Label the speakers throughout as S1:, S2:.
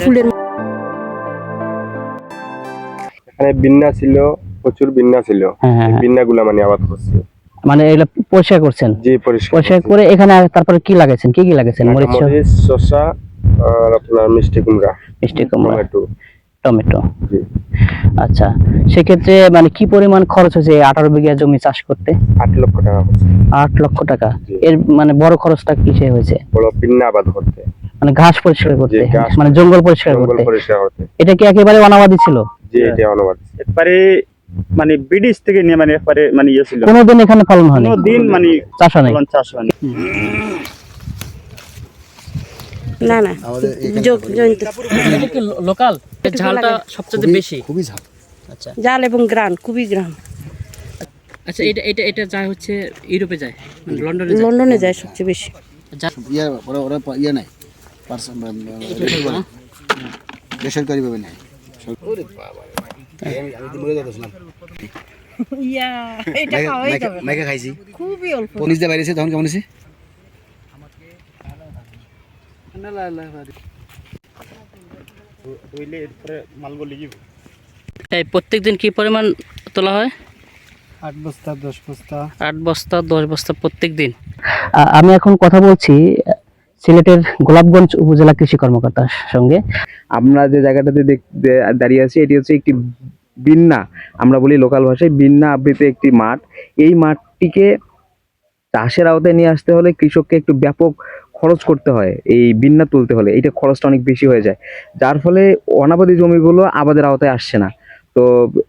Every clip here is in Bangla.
S1: ফুলের
S2: এখানে বিন্না ছিল প্রচুর বিন্না ছিল।
S3: হ্যাঁ হ্যাঁ হ্যাঁ।
S2: বিন্না গুলা মানে আবাদ করছি।
S3: মানে পরিষ্কার করছেন?
S2: জি পরিষ্কার
S3: পরিষ্কার করে এখানে তারপরে কি লাগাইছেন? কি কি লাগাইছেন? মরিচ
S2: শসা আর আপনার মিষ্টি কুমড়া।
S3: মিষ্টি কুমড়া।
S2: টমেটো।
S3: আচ্ছা সেক্ষেত্রে মানে কি পরিমাণ খরচ হয়েছে আঠারো বিঘা জমি চাষ করতে?
S2: আট লক্ষ টাকা
S3: আট লক্ষ টাকা। এর মানে বড় খরচটা কিসে হয়েছে?
S2: বড় বিন্না আবাদ করতে।
S3: মানে ঘাস পরিষ্কার করতে। মানে জঙ্গল পরিষ্কার করতে। এটা কি একেবারে অনাবাদি ছিল?
S2: জি এটা অনুবাদ।
S4: একবারে মানে ব্রিটিশ থেকে নিয়ে মানে একবারে মানে ইয়ে ছিল।
S3: কোনোদিন এখানে ফলন হয়নি?
S4: কোনো দিন মানে
S3: চাষ
S4: ফলন চাষ হয়নি।
S1: না না।
S3: লোকাল
S1: ঝালটা
S3: সবচেয়ে বেশি?
S5: খুবই ঝাল।
S3: আচ্ছা।
S1: জাল এবং গ্রান খুবই গ্রান।
S3: আচ্ছা এটা এটা এটা যায় হচ্ছে ইউরোপে যায়? মানে লন্ডনে
S1: লন্ডনে যায় সবচেয়ে বেশি।
S5: ইয়ে ওরা ওরা পা- ইয়ে নাই বেসরকারি। ভাবে নেয়।
S1: ইয়া এটা খাওয়াই যাবে।
S5: মেঘে খাইছি।
S1: খুবই অল্প।
S5: পনির দিয়ে বাইরেছে তখন কেমন আছে
S4: ধুইলে এরপরে মালগুলি কি
S3: এই প্রত্যেকদিন কি পরিমাণ তোলা হয়?
S6: আট বস্তা দশ বস্তা।
S3: আট বস্তা দশ বস্তা প্রত্যেক দিন আমি এখন কথা বলছি সিলেটের গোলাপগঞ্জ উপজেলা কৃষি কর্মকর্তার সঙ্গে।
S7: আমরা যে জায়গাটাতে দাঁড়িয়ে আছি এটি হচ্ছে একটি বিন্না। আমরা বলি লোকাল ভাষায় বিন্না আবৃত একটি মাঠ। এই মাঠটিকে চাষের আওতায় নিয়ে আসতে হলে কৃষককে একটু ব্যাপক খরচ করতে হয়, এই বিন্না তুলতে হলে এটা খরচটা অনেক বেশি হয়ে যায়। যার ফলে অনাবাদী জমিগুলো আবাদের আওতায় আসছে না। তো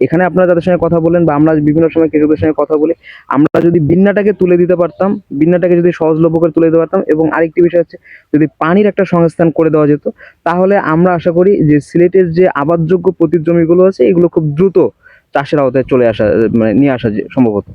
S7: এখানে আপনারা যাদের সঙ্গে কথা বলেন বা আমরা বিভিন্ন সময় কৃষকদের সঙ্গে কথা বলি, আমরা যদি বিন্নাটাকে তুলে দিতে পারতাম বিন্যাটাকে যদি সহজলভ্য করে তুলে দিতে পারতাম এবং আরেকটি বিষয় হচ্ছে, যদি পানির একটা সংস্থান করে দেওয়া যেত, তাহলে আমরা আশা করি যে সিলেটের যে আবাদযোগ্য পতির জমিগুলো আছে, এগুলো খুব দ্রুত চাষের আওতায় চলে আসা মানে নিয়ে আসা সম্ভবত